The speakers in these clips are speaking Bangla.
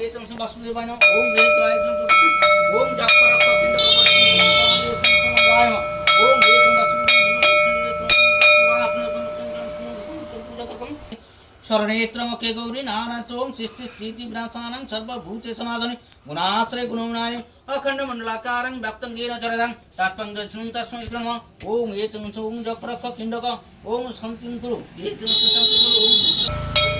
వేతం సంభస్మృతిపానం ఓం వేతాయుధం ఓం జపరక్షింద ఓం వేతం స్వర్ణేత్రముఖే గౌరీ నానంతోం శిస్తి స్థితి భ్రాసానం సర్వభూత సనాదని గుణాశ్రయ గుణమునాని అఖండ మండలాకారం భక్తం గీన చరదం తత్వంగ తస్మై క్రమ ఓం ఏతం సోం జప్రక కిండక ఓం సంతిం కురు ఏతం సంతిం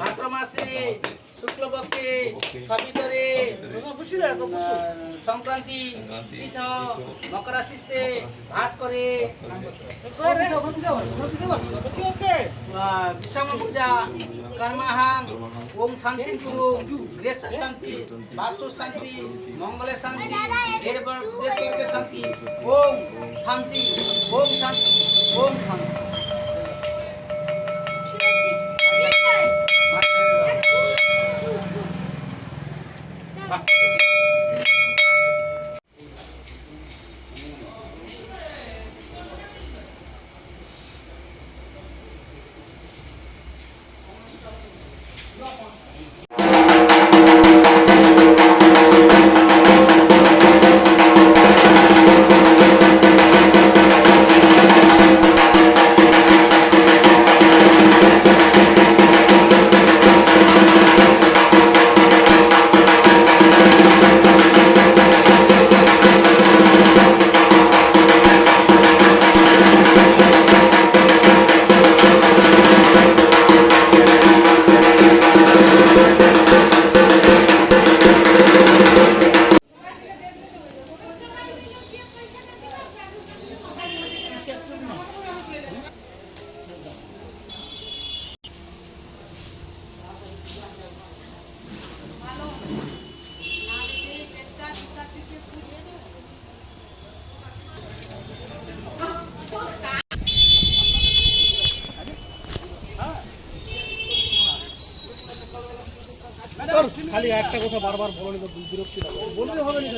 ভাদ্র মাসে শুক্লপক্ষে সবিতরে সংক্রান্তি তীর্থ মকর রাশিতে ভাত করে। বিষম পূজা কর্মাহাং ওম শান্তি কুরু গ্রেস শান্তি বাস্তু শান্তি মঙ্গলে শান্তি শান্তি। ওম শান্তি ওম শান্তি ওম শান্তি। খালি একটা কথা বারবার বলে তো বিরক্তি লাগে। বলতে হবে না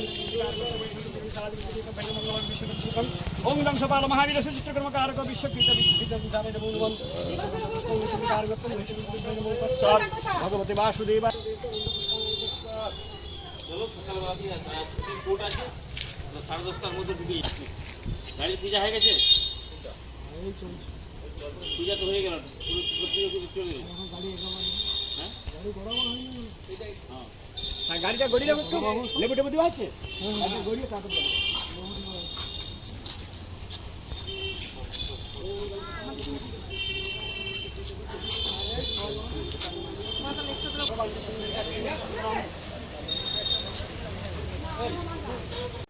ভগবতী বাসুদেবা সাড়ে দশটার মধ্যে ঢুকে যাচ্ছি গাড়ির পূজা হয়ে গেছে পূজা তো হয়ে গেল চলে গেল। ગાડી ગોળી લેવું લેવું બધું વાત છે? ગોળી કાપડ